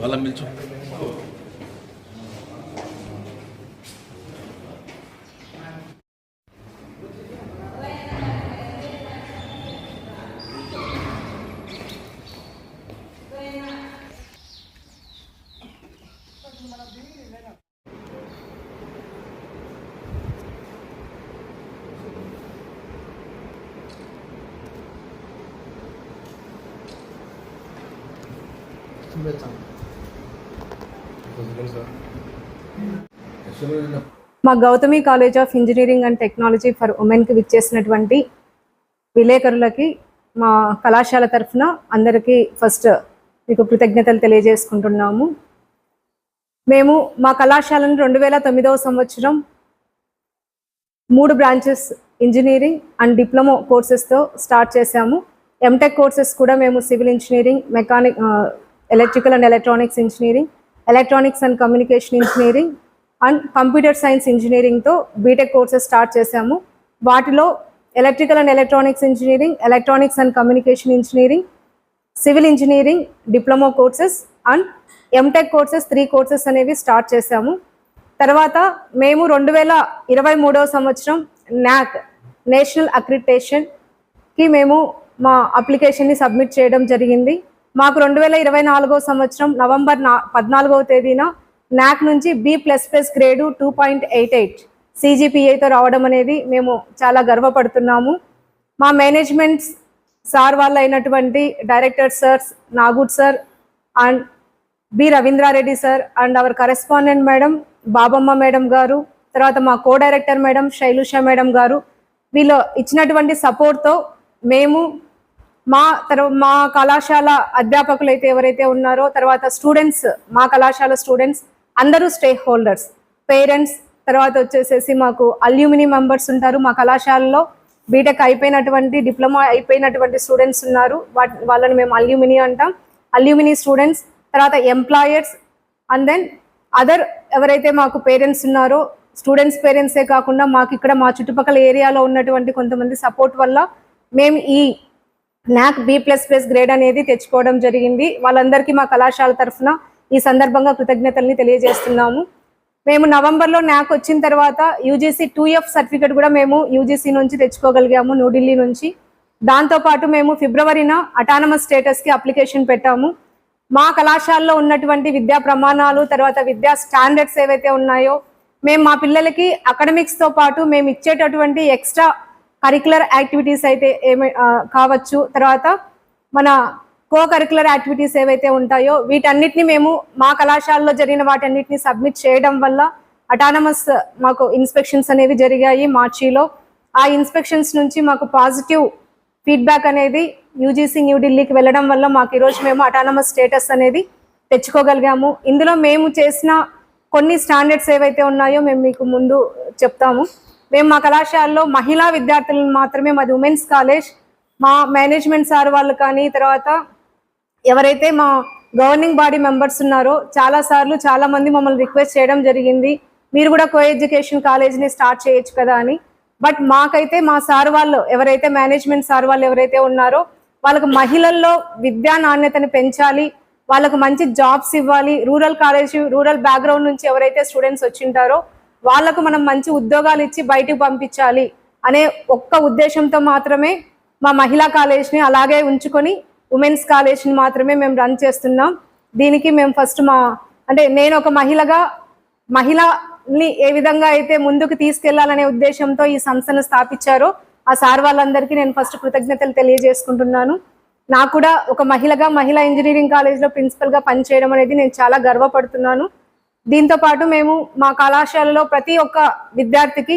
వాళ్ళ మిల్చు మా Gautami college of engineering and technology for ఉమెన్కి విచ్చేసినటువంటి విలేకరులకి మా కళాశాల తరఫున అందరికీ ఫస్ట్ మీకు కృతజ్ఞతలు తెలియజేసుకుంటున్నాము. మేము మా కళాశాలను రెండు వేల తొమ్మిదవ సంవత్సరం మూడు బ్రాంచెస్ ఇంజనీరింగ్ అండ్ డిప్లొమా కోర్సెస్తో స్టార్ట్ చేశాము. ఎంటెక్ కోర్సెస్ కూడా మేము civil engineering mechanic electrical and electronics engineering electronics and communication engineering and computer science ఇంజనీరింగ్తో BTech courses start చేశాము. వాటిలో electrical and electronics engineering electronics and communication engineering civil engineering diploma courses and M Tech courses three courses అనేవి start చేశాము. తర్వాత మేము రెండు వేల ఇరవై మూడవ సంవత్సరం నాక్ నేషనల్ అక్రిటేషన్కి మేము మా అప్లికేషన్ని సబ్మిట్ చేయడం జరిగింది. మాకు రెండు వేల ఇరవై నాలుగో సంవత్సరం నవంబర్ నా పద్నాలుగవ తేదీన నాక్ నుంచి B plus plus grade two point eight eight సిజిపిఐతో రావడం అనేది మేము చాలా గర్వపడుతున్నాము. మా మేనేజ్మెంట్ సార్ వాళ్ళు అయినటువంటి director sir నాగూడ్ sir and B Ravindra Reddy sir and our correspondent madam Babamma madam గారు తర్వాత మా co director madam Shailusha madam గారు. వీళ్ళు ఇచ్చినటువంటి సపోర్ట్తో మేము మా తర్వా మా కళాశాల అధ్యాపకులు అయితే ఎవరైతే ఉన్నారో తర్వాత స్టూడెంట్స్ మా కళాశాల స్టూడెంట్స్ అందరూ స్టేక్ హోల్డర్స్ పేరెంట్స్ తర్వాత వచ్చేసేసి మాకు అల్యూమిని మెంబర్స్ ఉంటారు. మా కళాశాలలో బీటెక్ అయిపోయినటువంటి డిప్లొమా అయిపోయినటువంటి స్టూడెంట్స్ ఉన్నారు. వాళ్ళని మేము అల్యూమిని అంటాం. అల్యూమిని స్టూడెంట్స్ తర్వాత ఎంప్లాయర్స్ అండ్ దెన్ అదర్ ఎవరైతే మాకు పేరెంట్స్ ఉన్నారో స్టూడెంట్స్ పేరెంట్సే కాకుండా మాకు ఇక్కడ మా చుట్టుపక్కల ఏరియాలో ఉన్నటువంటి కొంతమంది సపోర్ట్ వల్ల మేము ఈ నాక్ బి ప్లస్ ప్లస్ గ్రేడ్ అనేది తెచ్చుకోవడం జరిగింది. వాళ్ళందరికీ మా కళాశాల తరఫున ఈ సందర్భంగా కృతజ్ఞతల్ని తెలియజేస్తున్నాము. మేము నవంబర్లో నాక్ వచ్చిన తర్వాత యూజీసీ టూ ఎఫ్ సర్టిఫికేట్ కూడా మేము యూజీసీ నుంచి తెచ్చుకోగలిగాము న్యూఢిల్లీ నుంచి. దాంతోపాటు మేము ఫిబ్రవరిన అటానమస్ స్టేటస్కి అప్లికేషన్ పెట్టాము. మా కళాశాలలో ఉన్నటువంటి విద్యా ప్రమాణాలు తర్వాత విద్యా స్టాండర్డ్స్ ఏవైతే ఉన్నాయో మేము మా పిల్లలకి అకాడమిక్స్తో పాటు మేము ఇచ్చేటటువంటి ఎక్స్ట్రా కరికులర్ యాక్టివిటీస్ అయితే ఏమి కావచ్చు. తర్వాత మన కో కరికులర్ యాక్టివిటీస్ ఏవైతే ఉంటాయో వీటన్నిటిని మేము మా కళాశాలలో జరిగిన వాటన్నిటిని సబ్మిట్ చేయడం వల్ల అటానమస్ మాకు ఇన్స్పెక్షన్స్ అనేవి జరిగాయి మార్చిలో. ఆ ఇన్స్పెక్షన్స్ నుంచి మాకు పాజిటివ్ ఫీడ్బ్యాక్ అనేది యూజీసీ న్యూఢిల్లీకి వెళ్ళడం వల్ల మాకు ఈరోజు మేము అటానమస్ స్టేటస్ అనేది తెచ్చుకోగలిగాము. ఇందులో మేము చేసిన కొన్ని స్టాండర్డ్స్ ఏవైతే ఉన్నాయో మేము మీకు ముందు చెప్తాము. మేము మా కళాశాలలో మహిళా విద్యార్థులను మాత్రమే మాది ఉమెన్స్ కాలేజ్ మా మేనేజ్మెంట్ సార్ వాళ్ళు కానీ తర్వాత ఎవరైతే మా గవర్నింగ్ బాడీ మెంబర్స్ ఉన్నారో చాలా సార్లు మమ్మల్ని రిక్వెస్ట్ చేయడం జరిగింది. మీరు కూడా కో ఎడ్యుకేషన్ కాలేజ్ని స్టార్ట్ చేయొచ్చు కదా అని. బట్ మాకైతే మా సార్ వాళ్ళు ఎవరైతే మేనేజ్మెంట్ సార్ వాళ్ళు ఎవరైతే ఉన్నారో వాళ్ళకు మహిళల్లో విద్యా నాణ్యతను పెంచాలి. వాళ్ళకు మంచి జాబ్స్ ఇవ్వాలి. రూరల్ కాలేజ్ రూరల్ బ్యాక్గ్రౌండ్ నుంచి ఎవరైతే స్టూడెంట్స్ వచ్చింటారో వాళ్ళకు మనం మంచి ఉద్యోగాలు ఇచ్చి బయటకు పంపించాలి అనే ఒక్క ఉద్దేశంతో మాత్రమే మా మహిళా కాలేజ్ని అలాగే ఉంచుకొని ఉమెన్స్ కాలేజ్ని మాత్రమే మేము రన్ చేస్తున్నాం. దీనికి మేము ఫస్ట్ మా అంటే నేను ఒక మహిళగా మహిళని ఏ విధంగా అయితే ముందుకు తీసుకెళ్ళాలనే ఉద్దేశంతో ఈ సంస్థను స్థాపించారో ఆ సార్ వాళ్ళందరికీ నేను ఫస్ట్ కృతజ్ఞతలు తెలియజేసుకుంటున్నాను. నాకు కూడా ఒక మహిళగా మహిళా ఇంజనీరింగ్ కాలేజ్లో ప్రిన్సిపల్గా పనిచేయడం అనేది నేను చాలా గర్వపడుతున్నాను. దీంతో పాటు మేము మా కళాశాలలో ప్రతి ఒక్క విద్యార్థికి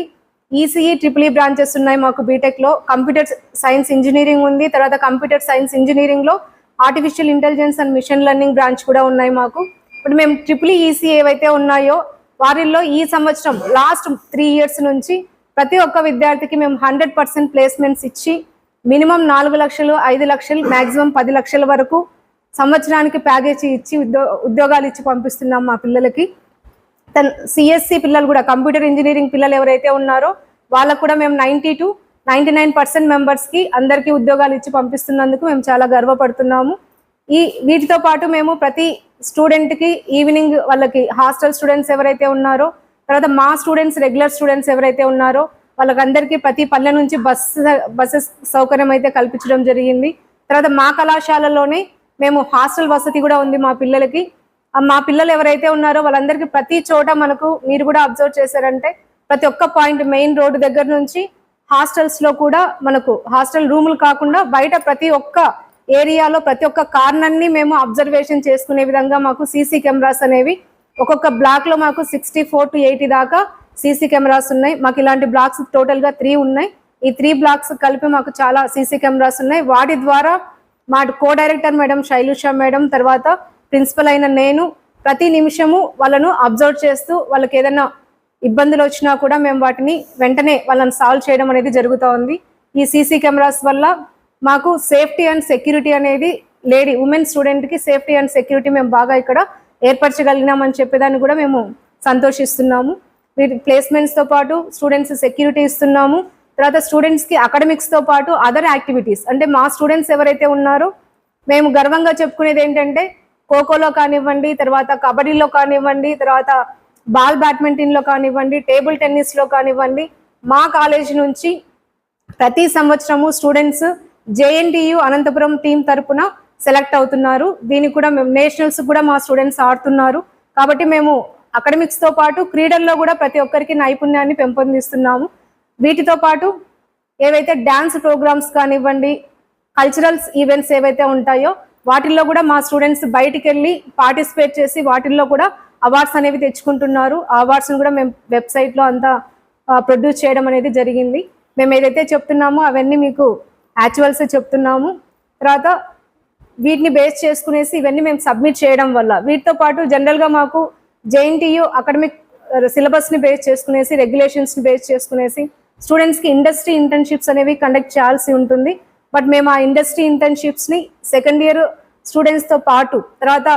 ఈసీఈ ట్రిపుల్ ఈ బ్రాంచెస్ ఉన్నాయి మాకు బీటెక్లో కంప్యూటర్ సైన్స్ ఇంజనీరింగ్ ఉంది. తర్వాత కంప్యూటర్ సైన్స్ ఇంజనీరింగ్లో artificial intelligence and machine learning branch కూడా ఉన్నాయి మాకు. ఇప్పుడు మేము ట్రిపుల్ ఈసీ ఏవైతే ఉన్నాయో వారిల్లో ఈ సంవత్సరం లాస్ట్ త్రీ ఇయర్స్ నుంచి ప్రతి ఒక్క విద్యార్థికి మేము హండ్రెడ్ పర్సెంట్ ప్లేస్మెంట్స్ ఇచ్చి మినిమం నాలుగు లక్షలు ఐదు లక్షలు మ్యాక్సిమం పది లక్షల వరకు సంవత్సరానికి ప్యాకేజీ ఇచ్చి ఉద్యో ఉద్యోగాలు ఇచ్చి పంపిస్తున్నాం మా పిల్లలకి. తన సిఎస్సి పిల్లలు కూడా కంప్యూటర్ ఇంజనీరింగ్ పిల్లలు ఎవరైతే ఉన్నారో వాళ్ళకు కూడా మేము ninety to ninety nine percent మెంబర్స్కి అందరికీ ఉద్యోగాలు ఇచ్చి పంపిస్తున్నందుకు మేము చాలా గర్వపడుతున్నాము. ఈ వీటితో పాటు మేము ప్రతి స్టూడెంట్కి ఈవినింగ్ వాళ్ళకి హాస్టల్ స్టూడెంట్స్ ఎవరైతే ఉన్నారో తర్వాత మా స్టూడెంట్స్ రెగ్యులర్ స్టూడెంట్స్ ఎవరైతే ఉన్నారో వాళ్ళకందరికీ ప్రతి పల్లె నుంచి బస్సు బస్సెస్ సౌకర్యం అయితే కల్పించడం జరిగింది. తర్వాత మా కళాశాలలోనే మేము హాస్టల్ వసతి కూడా ఉంది మా పిల్లలకి. మా పిల్లలు ఎవరైతే ఉన్నారో వాళ్ళందరికీ ప్రతి చోట మనకు మీరు కూడా అబ్జర్వ్ చేశారంటే ప్రతి ఒక్క పాయింట్ మెయిన్ రోడ్డు దగ్గర నుంచి హాస్టల్స్లో కూడా మనకు హాస్టల్ రూములు కాకుండా బయట ప్రతి ఒక్క ఏరియాలో ప్రతి ఒక్క కార్నర్ని మేము అబ్జర్వేషన్ చేసుకునే విధంగా మాకు సీసీ కెమెరాస్ అనేవి ఒక్కొక్క బ్లాక్లో మాకు సిక్స్టీ ఫోర్ టు ఎయిటీ దాకా సీసీ కెమెరాస్ ఉన్నాయి. మాకు ఇలాంటి బ్లాక్స్ టోటల్గా త్రీ ఉన్నాయి. ఈ త్రీ బ్లాక్స్ కలిపి మాకు చాలా సీసీ కెమెరాస్ ఉన్నాయి. వాటి ద్వారా మా co director madam Shailusha madam తర్వాత ప్రిన్సిపల్ అయిన నేను ప్రతి నిమిషము వాళ్ళను అబ్జర్వ్ చేస్తూ వాళ్ళకి ఏదైనా ఇబ్బందులు వచ్చినా కూడా మేము వాటిని వెంటనే వాళ్ళని సాల్వ్ చేయడం అనేది జరుగుతూ ఉంది. ఈ సీసీ కెమెరాస్ వల్ల మాకు సేఫ్టీ అండ్ సెక్యూరిటీ అనేది లేడీ ఉమెన్ స్టూడెంట్కి సేఫ్టీ అండ్ సెక్యూరిటీ మేము బాగా ఇక్కడ ఏర్పరచగలిగినామని చెప్పేదాన్ని కూడా మేము సంతోషిస్తున్నాము. వీటి ప్లేస్మెంట్స్తో పాటు స్టూడెంట్స్ సెక్యూరిటీ ఇస్తున్నాము. తర్వాత స్టూడెంట్స్కి అకాడమిక్స్తో పాటు అదర్ యాక్టివిటీస్ అంటే మా స్టూడెంట్స్ ఎవరైతే ఉన్నారో మేము గర్వంగా చెప్పుకునేది ఏంటంటే ఖోఖోలో కానివ్వండి తర్వాత కబడ్డీలో కానివ్వండి తర్వాత బాల్ బ్యాడ్మింటన్లో కానివ్వండి టేబుల్ టెన్నిస్లో కానివ్వండి మా కాలేజ్ నుంచి ప్రతి సంవత్సరము స్టూడెంట్స్ జేఎన్టీయు అనంతపురం టీం తరపున సెలెక్ట్ అవుతున్నారు. దీనికి కూడా మేము నేషనల్స్ కూడా మా స్టూడెంట్స్ ఆడుతున్నారు. కాబట్టి మేము అకాడమిక్స్తో పాటు క్రీడల్లో కూడా ప్రతి ఒక్కరికి నైపుణ్యాన్ని పెంపొందిస్తున్నాము. వీటితో పాటు ఏవైతే డ్యాన్స్ ప్రోగ్రామ్స్ కానివ్వండి కల్చరల్స్ ఈవెంట్స్ ఏవైతే ఉంటాయో వాటిల్లో కూడా మా స్టూడెంట్స్ బయటికి వెళ్ళి పార్టిసిపేట్ చేసి వాటిల్లో కూడా అవార్డ్స్ అనేవి తెచ్చుకుంటున్నారు. ఆ అవార్డ్స్ని కూడా మేము వెబ్సైట్లో అంతా ప్రొడ్యూస్ చేయడం అనేది జరిగింది. మేము ఏదైతే చెప్తున్నామో అవన్నీ మీకు యాక్చువల్స్ చెప్తున్నాము. తర్వాత వీటిని బేస్ చేసుకునేసి ఇవన్నీ మేము సబ్మిట్ చేయడం వల్ల వీటితో పాటు జనరల్గా మాకు జేఎన్టీయు అకాడమిక్ సిలబస్ని బేస్ చేసుకునేసి రెగ్యులేషన్స్ని బేస్ చేసుకునేసి స్టూడెంట్స్కి ఇండస్ట్రీ ఇంటర్న్షిప్స్ అనేవి కండక్ట్ చేయాల్సి ఉంటుంది. బట్ మేము ఆ ఇండస్ట్రీ ఇంటర్న్షిప్స్ని సెకండ్ ఇయర్ స్టూడెంట్స్తో పాటు తర్వాత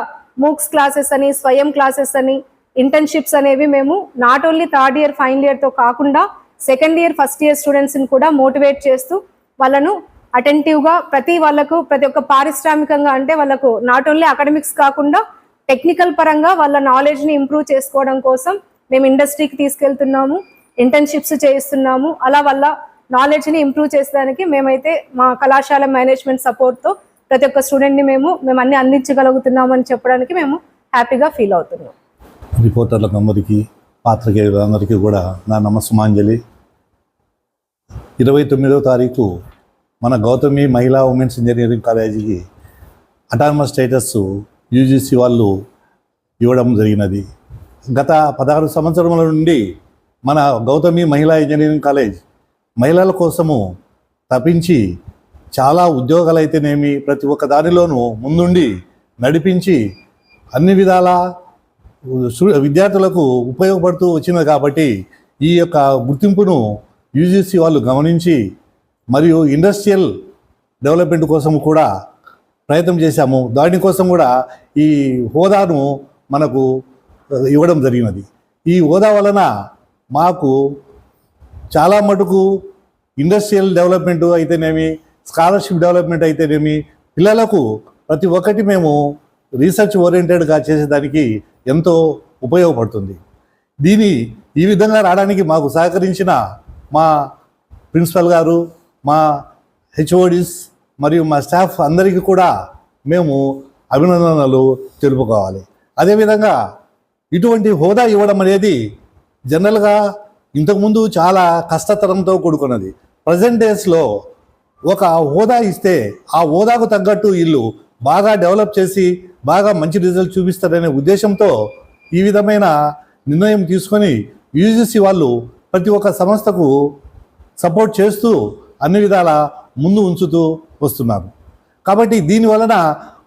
మూక్స్ క్లాసెస్ అని స్వయం క్లాసెస్ అని ఇంటర్న్షిప్స్ అనేవి మేము not only third year final ఇయర్తో కాకుండా సెకండ్ ఇయర్ ఫస్ట్ ఇయర్ స్టూడెంట్స్ని కూడా మోటివేట్ చేస్తూ వాళ్ళను అటెంటివ్గా ప్రతి వాళ్ళకు ప్రతి ఒక్క పారిశ్రామికంగా అంటే వాళ్ళకు నాట్ ఓన్లీ అకాడమిక్స్ కాకుండా టెక్నికల్ పరంగా వాళ్ళ నాలెడ్జ్ని ఇంప్రూవ్ చేసుకోవడం కోసం మేము ఇండస్ట్రీకి తీసుకెళ్తున్నాము. ఇంటర్న్షిప్స్ చేయిస్తున్నాము. అలా వాళ్ళ నాలెడ్జ్ని ఇంప్రూవ్ చేసేదానికి మేమైతే మా కళాశాల మేనేజ్మెంట్ సపోర్ట్తో ప్రతి ఒక్క స్టూడెంట్ని మేము మేము అన్ని అందించగలుగుతున్నామని చెప్పడానికి మేము హ్యాపీగా ఫీల్ అవుతున్నాం. రిపోర్టర్లకు అందరికీ పాత్రికేయులందరికీ కూడా నా నమస్సుమాంజలి. ఇరవై తొమ్మిదవ తారీఖు మన గౌతమి మహిళా ఉమెన్స్ ఇంజనీరింగ్ కాలేజీకి అటానమస్ స్టేటస్ యూజీసీ వాళ్ళు ఇవ్వడం జరిగినది. గత పదహారు సంవత్సరముల నుండి మన గౌతమి మహిళా ఇంజనీరింగ్ కాలేజ్ మహిళల కోసము తప్పించి చాలా ఉద్యోగాలు అయితేనేమి ప్రతి ఒక్క దానిలోనూ ముందుండి నడిపించి అన్ని విధాల విద్యార్థులకు ఉపయోగపడుతూ వచ్చినది కాబట్టి ఈ యొక్క గుర్తింపును యూజీసీ వాళ్ళు గమనించి మరియు ఇండస్ట్రియల్ డెవలప్మెంట్ కోసం కూడా ప్రయత్నం చేశాము. దానికోసం కూడా ఈ హోదాను మనకు ఇవ్వడం జరిగినది. ఈ హోదా వలన మాకు చాలా మటుకు ఇండస్ట్రియల్ డెవలప్మెంట్ అయితేనేమి స్కాలర్షిప్ డెవలప్మెంట్ అయితేనేమి పిల్లలకు ప్రతి ఒక్కటి మేము రీసెర్చ్ ఓరియంటెడ్గా చేసేదానికి ఎంతో ఉపయోగపడుతుంది. దీని ఈ విధంగా రావడానికి మాకు సహకరించిన మా ప్రిన్సిపల్ గారు మా హెచ్ఓడిస్ మరియు మా స్టాఫ్ అందరికీ కూడా మేము అభినందనలు తెలుపుకోవాలి. అదేవిధంగా ఇటువంటి హోదా ఇవ్వడం అనేది జనరల్గా ఇంతకుముందు చాలా కష్టతరంతో కూడుకున్నది. ప్రజెంట్ డేస్లో ఒక హోదా ఇస్తే ఆ హోదాకు తగ్గట్టు వీళ్ళు బాగా డెవలప్ చేసి బాగా మంచి రిజల్ట్ చూపిస్తారనే ఉద్దేశంతో ఈ విధమైన నిర్ణయం తీసుకొని యూజీసీ వాళ్ళు ప్రతి ఒక్క సంస్థకు సపోర్ట్ చేస్తూ అన్ని విధాల ముందు ఉంచుతూ వస్తున్నారు. కాబట్టి దీని వలన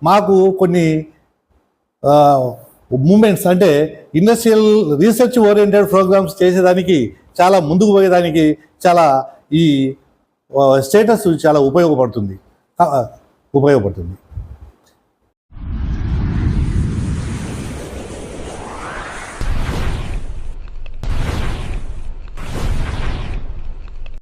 మాకు కొన్ని మూమెంట్స్ అంటే ఇండస్ట్రియల్ రీసెర్చ్ ఓరియంటెడ్ ప్రోగ్రామ్స్ చేసేదానికి చాలా ముందుకు పోయేదానికి చాలా ఈ స్టేటస్ చాలా ఉపయోగపడుతుంది. ఉపయోగపడుతుంది.